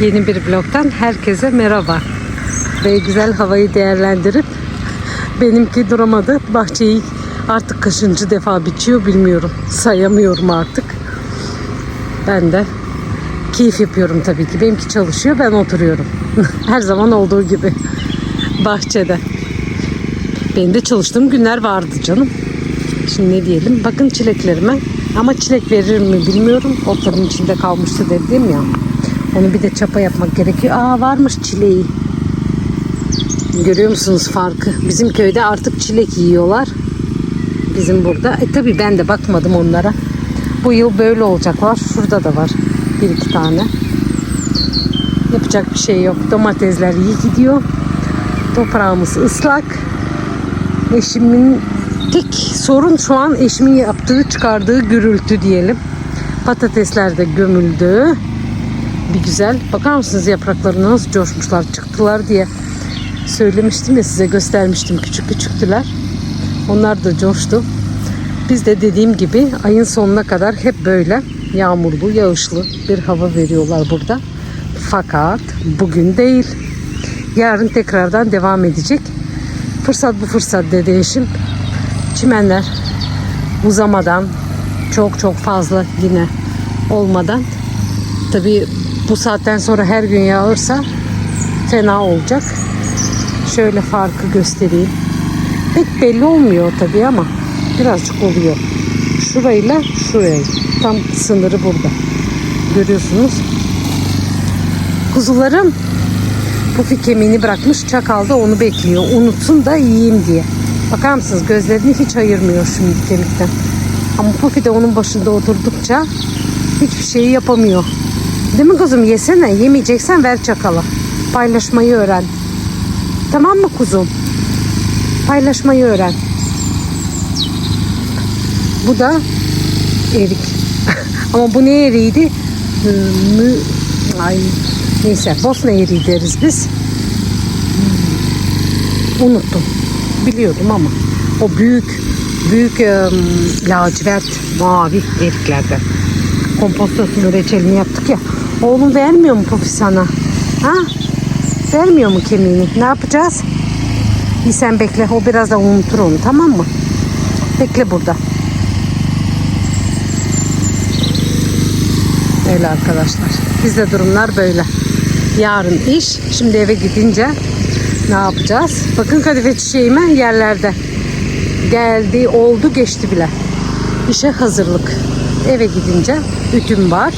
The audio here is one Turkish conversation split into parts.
Yeni bir bloktan herkese merhaba. Ve güzel havayı değerlendirip benimki duramadı. Bahçeyi artık kaçıncı defa biçiyor bilmiyorum. Sayamıyorum artık. Ben de keyif yapıyorum tabii ki. Benimki çalışıyor ben oturuyorum. Her zaman olduğu gibi bahçede. Benim de çalıştığım günler vardı canım. Şimdi ne diyelim? Bakın çileklerime. Ama çilek verir mi bilmiyorum. Otların içinde kalmıştı dedim ya. Onu bir de çapa yapmak gerekiyor. Aa varmış çileği. Görüyor musunuz farkı? Bizim köyde artık çilek yiyorlar. Bizim burada. E tabi ben de bakmadım onlara. Bu yıl böyle olacaklar. Şurada da var. Bir iki tane. Yapacak bir şey yok. Domatesler iyi gidiyor. Toprağımız ıslak. Eşimin tek sorun şu an eşimin yaptığı çıkardığı gürültü diyelim. Patatesler de gömüldü. Bir güzel. Bakar mısınız yaprakları nasıl coşmuşlar çıktılar diye söylemiştim ya size göstermiştim küçük küçüktüler. Onlar da coştu. Biz de dediğim gibi ayın sonuna kadar hep böyle yağmurlu, yağışlı bir hava veriyorlar burada. Fakat bugün değil. Yarın tekrardan devam edecek. Fırsat bu fırsat dedi eşim. Çimenler uzamadan çok çok fazla yine olmadan tabii bu saatten sonra her gün yağırsa fena olacak. Şöyle farkı göstereyim. Pek belli olmuyor tabii ama birazcık oluyor. Şurayla şurayı. Tam sınırı burada. Görüyorsunuz. Kuzularım Pufi kemiğini bırakmış. Çakal da onu bekliyor. Unutsun da yiyeyim diye. Bakar mısınız gözlerini hiç ayırmıyor şimdi kemikten. Ama Pufi de onun başında oturdukça hiçbir şeyi yapamıyor. Değil mi kuzum yesene. Yemeyeceksen ver çakala. Paylaşmayı öğren. Tamam mı kuzum? Paylaşmayı öğren. Bu da erik. Ama bu ne eriğiydi? Mü, ay, neyse Bosna eriği deriz biz. Unuttum. Biliyordum ama. O büyük büyük e, lacivert mavi eriklerden. Kompostosunu reçelini yaptık ya. Oğlum vermiyor mu Pufi sana? Ha? Vermiyor mu kemiğini? Ne yapacağız? İyi sen bekle. O birazdan unutur onu tamam mı? Bekle burada. Öyle arkadaşlar. Bizde durumlar böyle. Yarın iş. Şimdi eve gidince ne yapacağız? Bakın kadife çiçeğime yerlerde. Geldi, oldu, geçti bile. İşe hazırlık. Eve gidince ütüm var.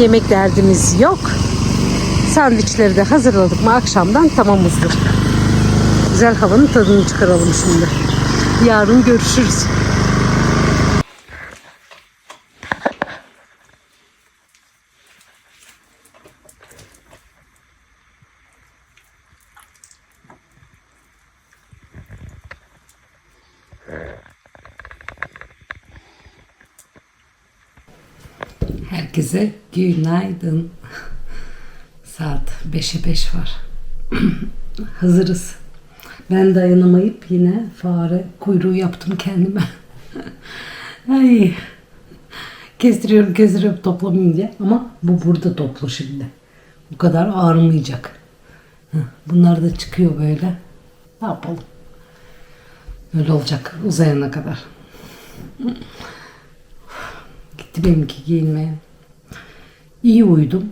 Yemek derdimiz yok. Sandviçleri de hazırladık mı akşamdan tamamızdır. Güzel havanın tadını çıkaralım şimdi. Yarın görüşürüz. Herkese günaydın. Saat 5'e 5 var. Hazırız. Ben dayanamayıp yine fare kuyruğu yaptım kendime. Ay. Kestiriyorum kestiriyorum toplamayayım diye. Ama bu burada toplu şimdi. Bu kadar ağrımayacak. Bunlar da çıkıyor böyle. Ne yapalım? Öyle olacak uzayana kadar. Gitti benimki giyinmeye. İyi uyudum.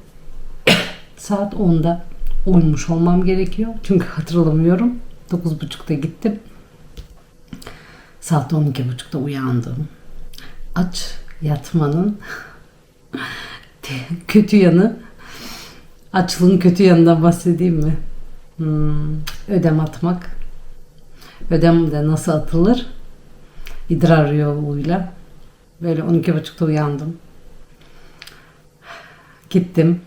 Saat 10'da uyumuş olmam gerekiyor. Çünkü hatırlamıyorum. 9.30'da gittim. Saat 12.30'da uyandım. Aç yatmanın kötü yanı. Açlığın kötü yanından bahsedeyim mi? Hmm, ödem atmak. Ödem de nasıl atılır? İdrar yoluyla. Böyle 12.30'da uyandım. Gittim.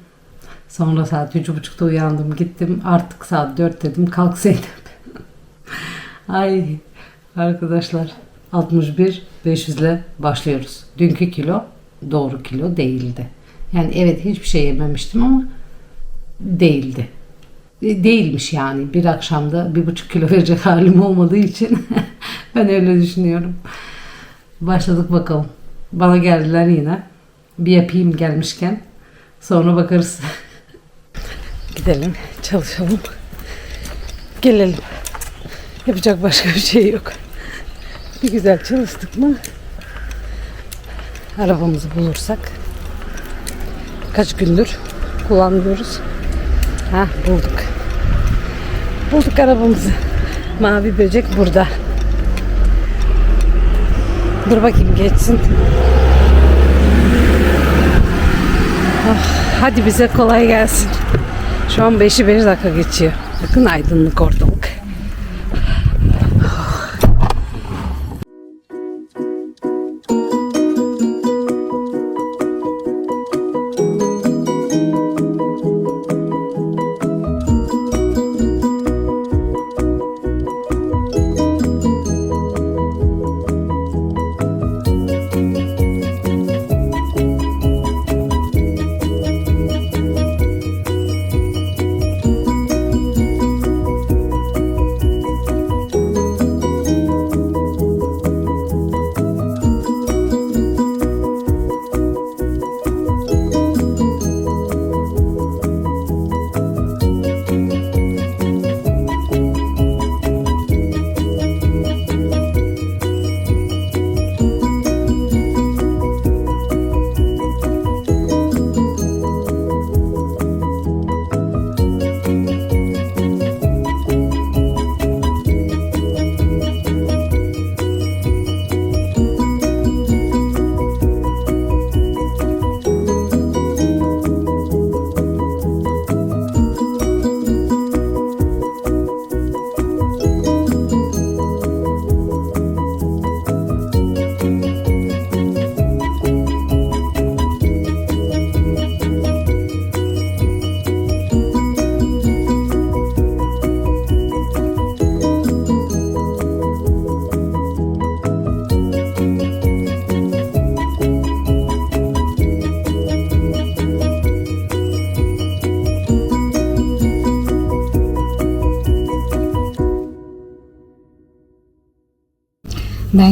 Sonra saat 3.30'da uyandım. Gittim. Artık saat 4 dedim. Kalksaydım. Ay arkadaşlar 61 500 ile başlıyoruz. Dünkü kilo doğru kilo değildi. Yani evet hiçbir şey yememiştim ama değildi. E, Değilmiş yani. Bir akşamda bir buçuk kilo verecek halim olmadığı için ben öyle düşünüyorum. Başladık bakalım. Bana geldiler yine. Bir yapayım gelmişken. Sonra bakarız. gidelim, çalışalım. Gelelim. Yapacak başka bir şey yok. Bir güzel çalıştık mı arabamızı bulursak kaç gündür kullanmıyoruz. Ha bulduk. Bulduk arabamızı. Mavi böcek burada. Dur bakayım geçsin. Oh, hadi bize kolay gelsin. Şu an 5'i 5 dakika geçiyor. Bakın aydınlık ortalık.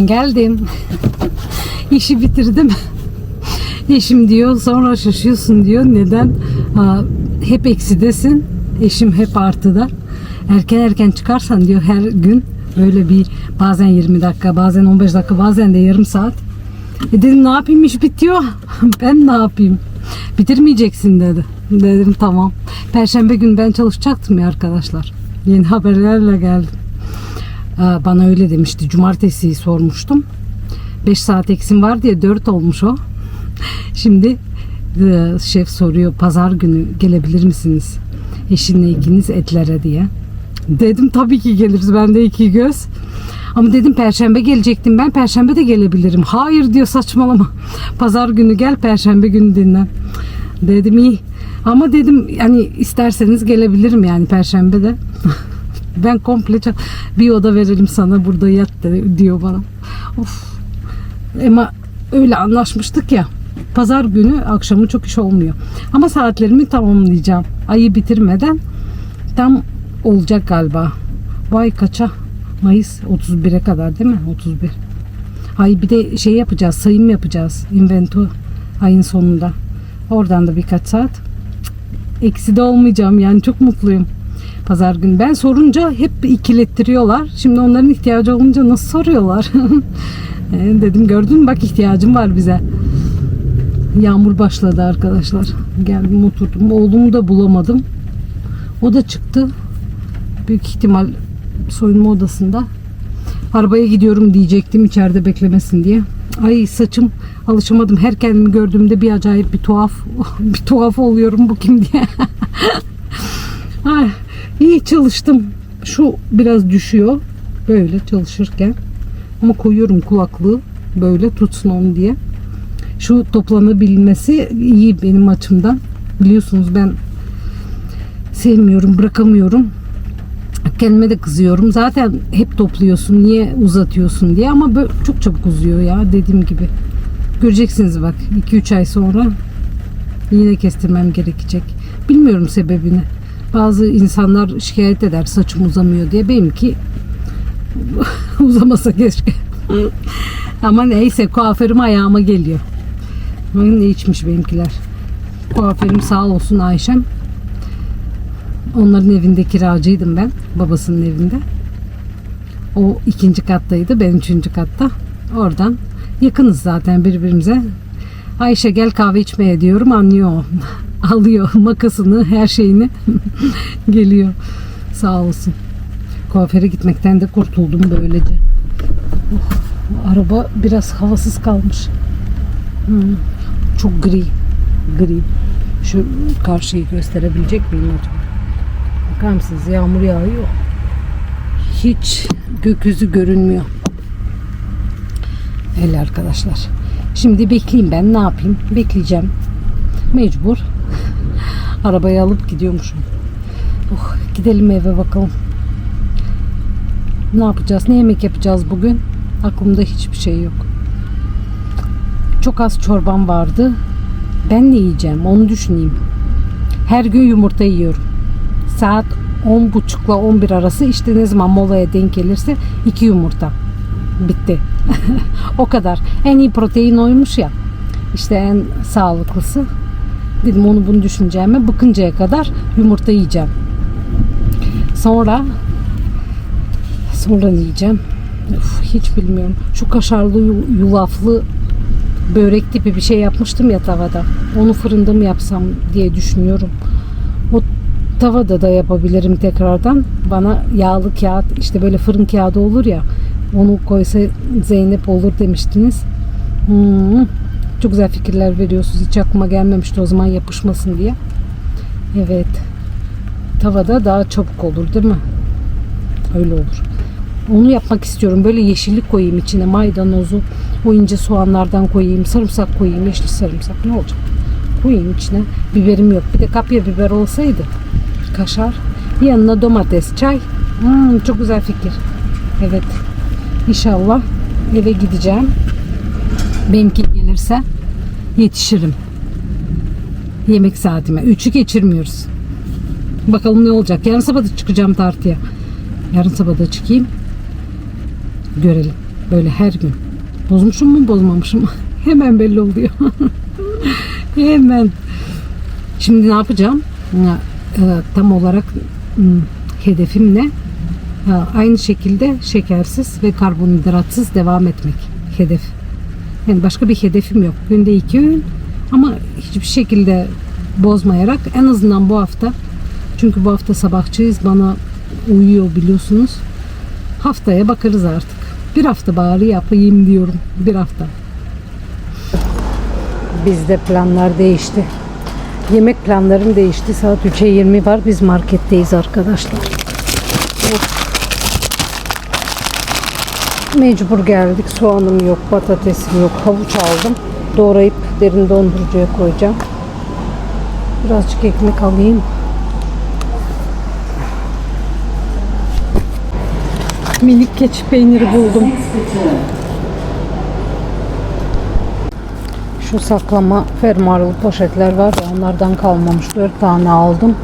Geldim. İşi bitirdim. Eşim diyor sonra şaşıyorsun diyor. Neden? Ha, hep eksidesin. Eşim hep artıda. Erken erken çıkarsan diyor her gün böyle bir bazen 20 dakika bazen 15 dakika bazen de yarım saat. E dedim ne yapayım iş bitiyor. ben ne yapayım? Bitirmeyeceksin dedi. Dedim tamam. Perşembe gün ben çalışacaktım ya arkadaşlar. Yeni haberlerle geldim. Bana öyle demişti. Cumartesi sormuştum. 5 saat eksim var diye 4 olmuş o. Şimdi e, şef soruyor pazar günü gelebilir misiniz? Eşinle ikiniz etlere diye. Dedim tabii ki geliriz. Bende iki göz. Ama dedim perşembe gelecektim ben. Perşembe de gelebilirim. Hayır diyor saçmalama. Pazar günü gel perşembe günü dinlen. Dedim iyi. Ama dedim yani isterseniz gelebilirim yani perşembe de. ben komple bir oda verelim sana burada yat de, diyor bana. Of. Ama öyle anlaşmıştık ya. Pazar günü akşamı çok iş olmuyor. Ama saatlerimi tamamlayacağım. Ayı bitirmeden tam olacak galiba. Vay kaça? Mayıs 31'e kadar değil mi? 31. Ay bir de şey yapacağız, sayım yapacağız. Invento ayın sonunda. Oradan da birkaç saat. Eksi de olmayacağım yani çok mutluyum. Pazar günü. Ben sorunca hep ikilettiriyorlar. Şimdi onların ihtiyacı olunca nasıl soruyorlar? E, dedim gördün mü bak ihtiyacım var bize. Yağmur başladı arkadaşlar. Geldim oturdum. Oğlumu da bulamadım. O da çıktı. Büyük ihtimal soyunma odasında. Arabaya gidiyorum diyecektim içeride beklemesin diye. Ay saçım alışamadım. Her kendimi gördüğümde bir acayip bir tuhaf bir tuhaf oluyorum bu kim diye. Ay, iyi çalıştım. Şu biraz düşüyor. Böyle çalışırken. Ama koyuyorum kulaklığı. Böyle tutsun onu diye. Şu toplanabilmesi iyi benim açımdan. Biliyorsunuz ben sevmiyorum, bırakamıyorum. Kendime de kızıyorum. Zaten hep topluyorsun. Niye uzatıyorsun diye ama böyle çok çabuk uzuyor ya dediğim gibi. Göreceksiniz bak 2-3 ay sonra yine kestirmem gerekecek. Bilmiyorum sebebini. Bazı insanlar şikayet eder saçım uzamıyor diye. Benimki uzamasa keşke. Ama neyse kuaförüm ayağıma geliyor. Ne içmiş benimkiler. Kuaförüm sağ olsun Ayşem. Onların evinde kiracıydım ben. Babasının evinde. O ikinci kattaydı. Ben üçüncü katta. Oradan yakınız zaten birbirimize. Ayşe gel kahve içmeye diyorum. Anlıyor. Alıyor makasını, her şeyini. Geliyor. Sağ olsun. Kuaföre gitmekten de kurtuldum böylece. Oh, araba biraz havasız kalmış. Hmm, çok gri. Gri. Şu karşıyı gösterebilecek miyim acaba? Bakar mısınız? Yağmur yağıyor. Hiç gökyüzü görünmüyor. Öyle arkadaşlar. Şimdi bekleyeyim ben ne yapayım? Bekleyeceğim. Mecbur. Arabayı alıp gidiyormuşum. Oh, gidelim eve bakalım. Ne yapacağız? Ne yemek yapacağız bugün? Aklımda hiçbir şey yok. Çok az çorbam vardı. Ben ne yiyeceğim? Onu düşüneyim. Her gün yumurta yiyorum. Saat 10.30 ile 11 arası işte ne zaman molaya denk gelirse iki yumurta. Bitti. o kadar. En iyi protein oymuş ya. İşte en sağlıklısı. Dedim onu bunu düşüneceğime bıkıncaya kadar yumurta yiyeceğim. Sonra sonra ne yiyeceğim? Uf, hiç bilmiyorum. Şu kaşarlı yu- yulaflı börek tipi bir şey yapmıştım ya tavada. Onu fırında mı yapsam diye düşünüyorum. O tavada da yapabilirim tekrardan. Bana yağlı kağıt işte böyle fırın kağıdı olur ya onu koysa Zeynep olur demiştiniz. Hmm, çok güzel fikirler veriyorsunuz. Hiç aklıma gelmemişti o zaman yapışmasın diye. Evet. Tavada daha çabuk olur değil mi? Öyle olur. Onu yapmak istiyorum. Böyle yeşillik koyayım içine. Maydanozu, o ince soğanlardan koyayım. Sarımsak koyayım. Yeşil sarımsak. Ne olacak? Koyayım içine. Biberim yok. Bir de kapya biber olsaydı. Kaşar. Yanına domates, çay. Hmm, çok güzel fikir. Evet. İnşallah eve gideceğim. Benimki gelirse yetişirim. Yemek saatime. Üçü geçirmiyoruz. Bakalım ne olacak. Yarın sabah da çıkacağım tartıya. Yarın sabah da çıkayım. Görelim. Böyle her gün. Bozmuşum mu bozmamışım mı? Hemen belli oluyor. Hemen. Şimdi ne yapacağım? Ya, e, Tam olarak hmm, hedefim ne? Aynı şekilde şekersiz ve karbonhidratsız devam etmek. Hedef. Yani başka bir hedefim yok. Günde iki öğün ama hiçbir şekilde bozmayarak en azından bu hafta çünkü bu hafta sabahçıyız bana uyuyor biliyorsunuz. Haftaya bakarız artık. Bir hafta bari yapayım diyorum. Bir hafta. Bizde planlar değişti. Yemek planlarım değişti. Saat 3'e 20 var. Biz marketteyiz arkadaşlar. Mecbur geldik. Soğanım yok, patatesim yok. Havuç aldım. Doğrayıp derin dondurucuya koyacağım. Birazcık ekmek alayım. Minik keçi peyniri buldum. Şu saklama fermuarlı poşetler var onlardan kalmamış. 4 tane aldım.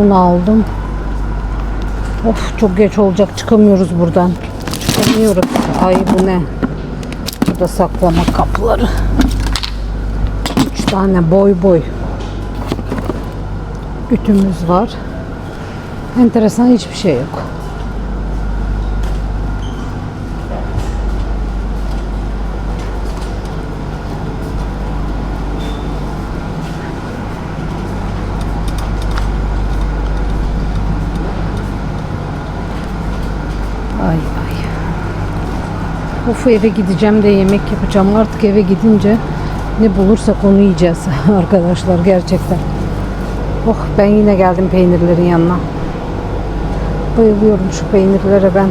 Onu aldım. Of çok geç olacak. Çıkamıyoruz buradan. Çıkamıyoruz. Ay bu ne? Bu da saklama kapları. 3 tane boy boy. Ütümüz var. Enteresan hiçbir şey yok. Of eve gideceğim de yemek yapacağım. Artık eve gidince ne bulursak onu yiyeceğiz arkadaşlar gerçekten. Oh ben yine geldim peynirlerin yanına. Bayılıyorum şu peynirlere ben.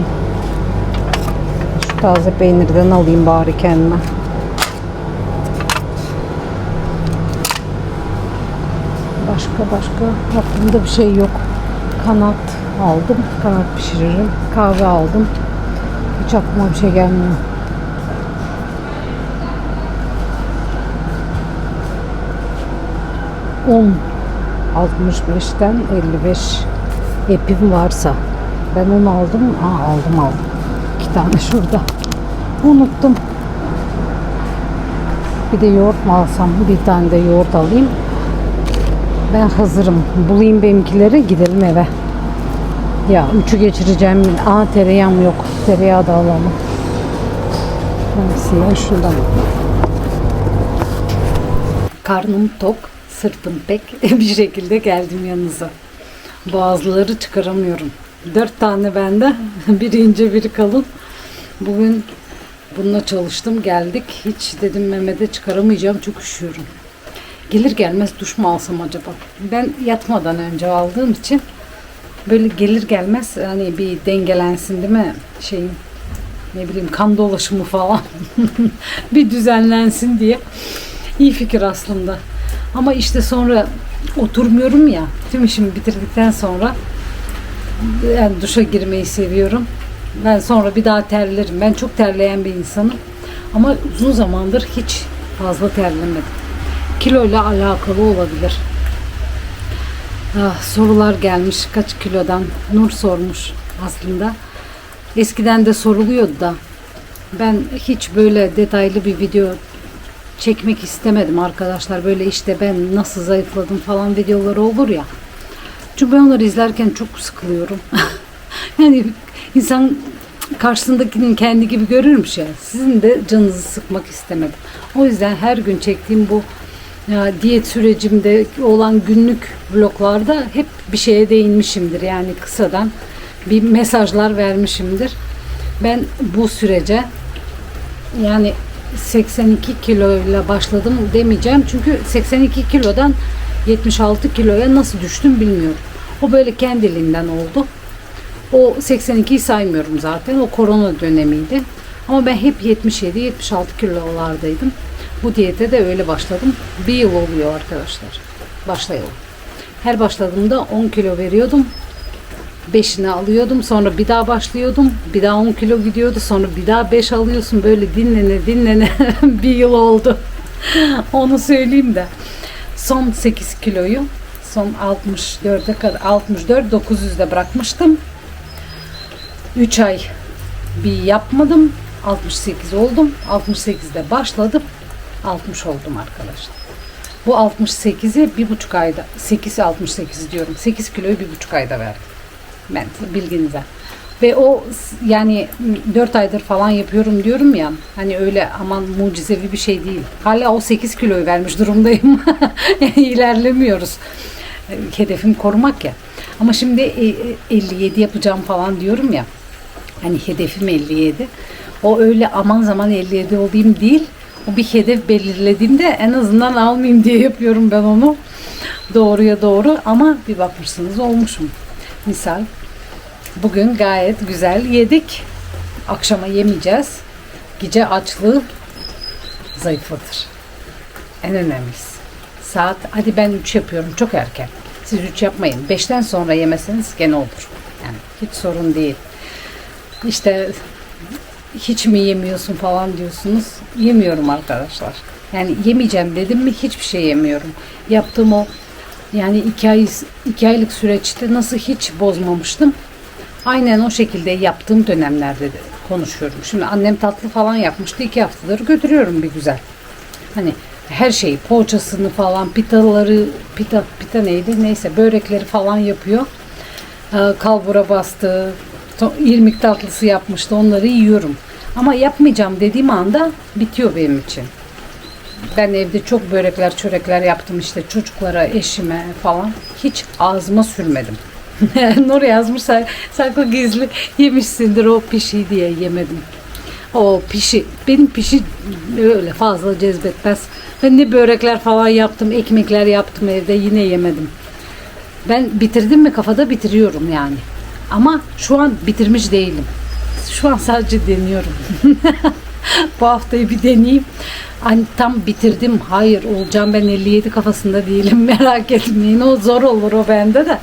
Şu taze peynirden alayım bari kendime. Başka başka aklımda bir şey yok. Kanat aldım. Kanat pişiririm. Kahve aldım. Hiç aklıma bir şey gelmiyor. Un 65'ten 55 epim varsa ben onu aldım. Aa, aldım aldım. İki tane şurada. Unuttum. Bir de yoğurt mu alsam? Bir tane de yoğurt alayım. Ben hazırım. Bulayım benimkileri gidelim eve. Ya üçü geçireceğim. Aa tereyağım yok. Tereyağı da alalım. Hangisinden şuradan. Karnım tok, sırtım pek bir şekilde geldim yanınıza. Boğazları çıkaramıyorum. Dört tane bende, biri ince biri kalın. Bugün bununla çalıştım, geldik. Hiç dedim Mehmet'e çıkaramayacağım, çok üşüyorum. Gelir gelmez duş mu alsam acaba? Ben yatmadan önce aldığım için böyle gelir gelmez hani bir dengelensin değil mi? Şeyin ne bileyim kan dolaşımı falan. Bir düzenlensin diye. İyi fikir aslında. Ama işte sonra oturmuyorum ya tüm işimi bitirdikten sonra yani duşa girmeyi seviyorum. Ben sonra bir daha terlerim. Ben çok terleyen bir insanım. Ama uzun zamandır hiç fazla terlemedim. Kiloyla alakalı olabilir Ah, sorular gelmiş kaç kilodan. Nur sormuş aslında. Eskiden de soruluyordu da ben hiç böyle detaylı bir video çekmek istemedim arkadaşlar. Böyle işte ben nasıl zayıfladım falan videoları olur ya. Çünkü ben onları izlerken çok sıkılıyorum. yani insan karşısındakinin kendi gibi görürmüş ya. Sizin de canınızı sıkmak istemedim. O yüzden her gün çektiğim bu ya diyet sürecimde olan günlük bloklarda hep bir şeye değinmişimdir. Yani kısadan bir mesajlar vermişimdir. Ben bu sürece yani 82 kiloyla başladım demeyeceğim. Çünkü 82 kilodan 76 kiloya nasıl düştüm bilmiyorum. O böyle kendiliğinden oldu. O 82'yi saymıyorum zaten. O korona dönemiydi. Ama ben hep 77-76 kilolardaydım. Bu diyete de öyle başladım. Bir yıl oluyor arkadaşlar. Başlayalım. Her başladığımda 10 kilo veriyordum. 5'ini alıyordum. Sonra bir daha başlıyordum. Bir daha 10 kilo gidiyordu. Sonra bir daha 5 alıyorsun. Böyle dinlene dinlene bir yıl oldu. Onu söyleyeyim de. Son 8 kiloyu son 64'e kadar 64 900'de bırakmıştım. 3 ay bir yapmadım. 68 oldum. 68'de başladım. 60 oldum arkadaşlar. Bu 68'i bir buçuk ayda 8 68 diyorum. 8 kiloyu bir buçuk ayda verdim. Ben bilginize. Ve o yani 4 aydır falan yapıyorum diyorum ya. Hani öyle aman mucizevi bir şey değil. Hala o 8 kiloyu vermiş durumdayım. ilerlemiyoruz. Hedefim korumak ya. Ama şimdi 57 yapacağım falan diyorum ya. Hani hedefim 57. O öyle aman zaman 57 olayım değil. Bir hedef belirlediğimde en azından almayayım diye yapıyorum ben onu. Doğruya doğru ama bir bakmışsınız olmuşum. Misal bugün gayet güzel yedik. Akşama yemeyeceğiz. Gece açlığı zayıflatır. En önemlisi. Saat hadi ben 3 yapıyorum çok erken. Siz 3 yapmayın. 5'ten sonra yemeseniz gene olur. Yani hiç sorun değil. İşte hiç mi yemiyorsun falan diyorsunuz. Yemiyorum arkadaşlar. Yani yemeyeceğim dedim mi hiçbir şey yemiyorum. Yaptığım o yani iki, ay, iki aylık süreçte nasıl hiç bozmamıştım. Aynen o şekilde yaptığım dönemlerde de konuşuyorum. Şimdi annem tatlı falan yapmıştı. iki haftadır götürüyorum bir güzel. Hani her şeyi poğaçasını falan pitaları pita pita neydi neyse börekleri falan yapıyor. Ee, kalbura bastı, irmik tatlısı yapmıştı. Onları yiyorum. Ama yapmayacağım dediğim anda bitiyor benim için. Ben evde çok börekler, çörekler yaptım işte çocuklara, eşime falan. Hiç ağzıma sürmedim. Nur yazmış saklı gizli yemişsindir o pişi diye yemedim. O pişi, benim pişi öyle fazla cezbetmez. Ben ne börekler falan yaptım, ekmekler yaptım evde yine yemedim. Ben bitirdim mi kafada bitiriyorum yani. Ama şu an bitirmiş değilim. Şu an sadece deniyorum. Bu haftayı bir deneyeyim. Hani tam bitirdim. Hayır olacağım ben 57 kafasında değilim. Merak etmeyin. O zor olur o bende de.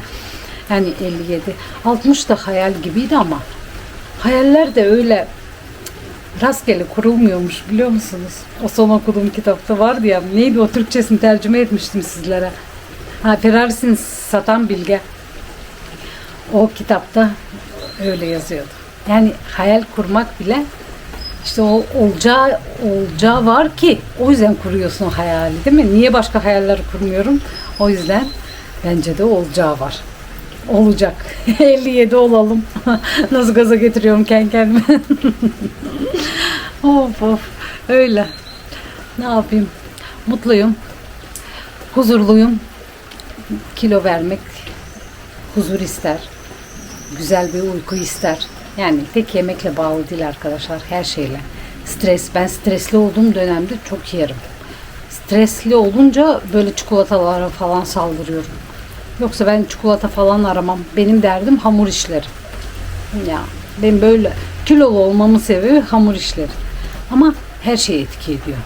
Yani 57. 60 da hayal gibiydi ama hayaller de öyle rastgele kurulmuyormuş biliyor musunuz? O son okuduğum kitapta vardı ya. Neydi o Türkçesini tercüme etmiştim sizlere. Ha Ferrarisini satan bilge. O kitapta öyle yazıyordu. Yani hayal kurmak bile işte o olacağı, olacağı var ki o yüzden kuruyorsun o hayali değil mi? Niye başka hayaller kurmuyorum? O yüzden Bence de olacağı var. Olacak. 57 olalım. Nasıl gaza getiriyorum kendi kendime. of of. Öyle. Ne yapayım? Mutluyum. Huzurluyum. Kilo vermek huzur ister. Güzel bir uyku ister. Yani tek yemekle bağlı değil arkadaşlar. Her şeyle. Stres. Ben stresli olduğum dönemde çok yerim. Stresli olunca böyle çikolatalara falan saldırıyorum. Yoksa ben çikolata falan aramam. Benim derdim hamur işleri. Ya ben böyle kilolu olmamın sebebi hamur işleri. Ama her şey etki ediyor.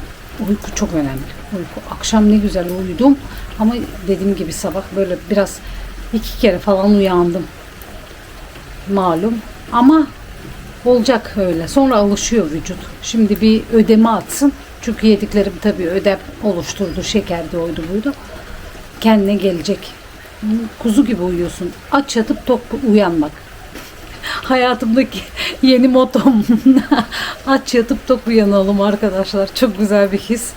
Uyku çok önemli. Uyku. Akşam ne güzel uyudum ama dediğim gibi sabah böyle biraz iki kere falan uyandım. Malum. Ama olacak öyle. Sonra alışıyor vücut. Şimdi bir ödeme atsın. Çünkü yediklerim tabii ödem oluşturdu. Şekerdi oydu buydu. Kendine gelecek. Kuzu gibi uyuyorsun. Aç yatıp tok uyanmak. Hayatımdaki yeni motom. Aç yatıp tok uyanalım arkadaşlar. Çok güzel bir his.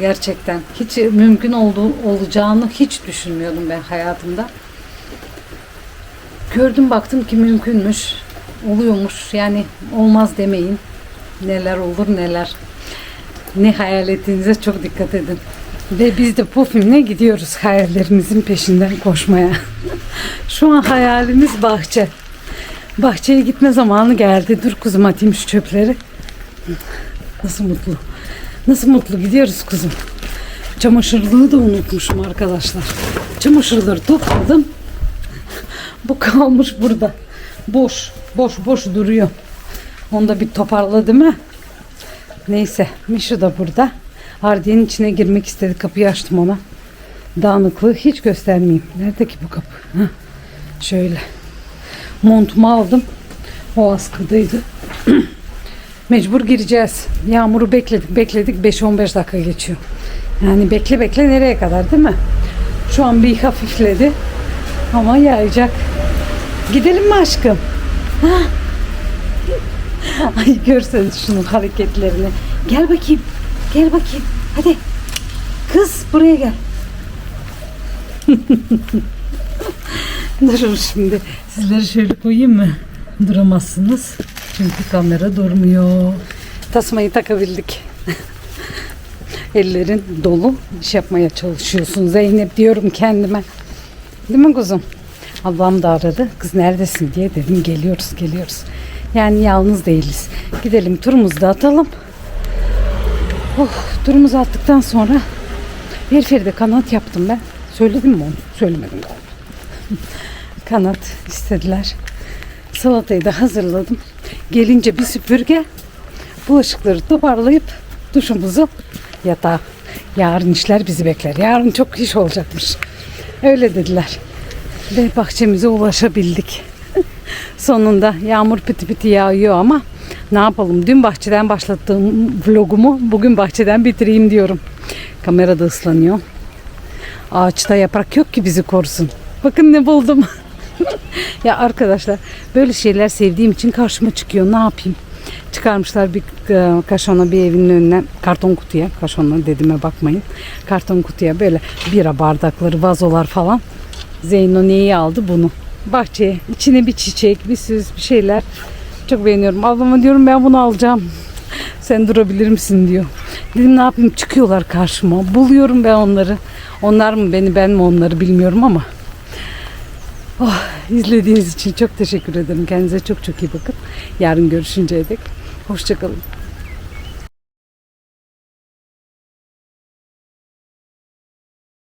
Gerçekten. Hiç mümkün olduğu, olacağını hiç düşünmüyordum ben hayatımda. Gördüm baktım ki mümkünmüş. Oluyormuş. Yani olmaz demeyin. Neler olur neler. Ne hayal ettiğinize çok dikkat edin. Ve biz de Pufim'le gidiyoruz hayallerimizin peşinden koşmaya. Şu an hayalimiz bahçe. Bahçeye gitme zamanı geldi. Dur kuzum atayım şu çöpleri. Nasıl mutlu. Nasıl mutlu gidiyoruz kuzum. Çamaşırlığı da unutmuşum arkadaşlar. Çamaşırları topladım. Bu kalmış burada. Boş. Boş boş duruyor. Onu da bir toparla değil mi? Neyse. Mişu da burada. Hardiyenin içine girmek istedi. Kapıyı açtım ona. Dağınıklığı hiç göstermeyeyim. Nerede ki bu kapı? Heh. Şöyle. Montumu aldım. O askıdaydı. Mecbur gireceğiz. Yağmuru bekledik bekledik 5-15 dakika geçiyor. Yani bekle bekle nereye kadar değil mi? Şu an bir hafifledi. Ama yağacak. Gidelim mi aşkım? Ha? Ay görseniz şunun hareketlerini. Gel bakayım. Gel bakayım. Hadi. Kız buraya gel. Durun şimdi. Sizleri şöyle koyayım mı? Duramazsınız. Çünkü kamera durmuyor. Tasmayı takabildik. Ellerin dolu iş yapmaya çalışıyorsun Zeynep diyorum kendime. Değil mi kuzum? Ablam da aradı. Kız neredesin diye dedim. Geliyoruz geliyoruz. Yani yalnız değiliz. Gidelim turumuzu da atalım. Oh, turumuzu attıktan sonra bir feride kanat yaptım ben. Söyledim mi onu? Söylemedim galiba. kanat istediler. Salatayı da hazırladım. Gelince bir süpürge bulaşıkları toparlayıp duşumuzu yatağa. Yarın işler bizi bekler. Yarın çok iş olacakmış. Öyle dediler. Ve bahçemize ulaşabildik. Sonunda yağmur piti piti yağıyor ama ne yapalım? Dün bahçeden başlattığım vlogumu bugün bahçeden bitireyim diyorum. Kamera da ıslanıyor. Ağaçta yaprak yok ki bizi korusun. Bakın ne buldum. ya arkadaşlar böyle şeyler sevdiğim için karşıma çıkıyor. Ne yapayım? Çıkarmışlar bir e, kaşona bir evinin önüne karton kutuya. Kaşona dediğime bakmayın. Karton kutuya böyle bira bardakları, vazolar falan. Zeyno neyi aldı bunu? Bahçeye. içine bir çiçek, bir süs, bir şeyler. Çok beğeniyorum. Ablama diyorum ben bunu alacağım. Sen durabilir misin diyor. Dedim ne yapayım çıkıyorlar karşıma. Buluyorum ben onları. Onlar mı beni ben mi onları bilmiyorum ama. Oh, izlediğiniz için çok teşekkür ederim. Kendinize çok çok iyi bakın. Yarın görüşünceye dek. Hoşçakalın.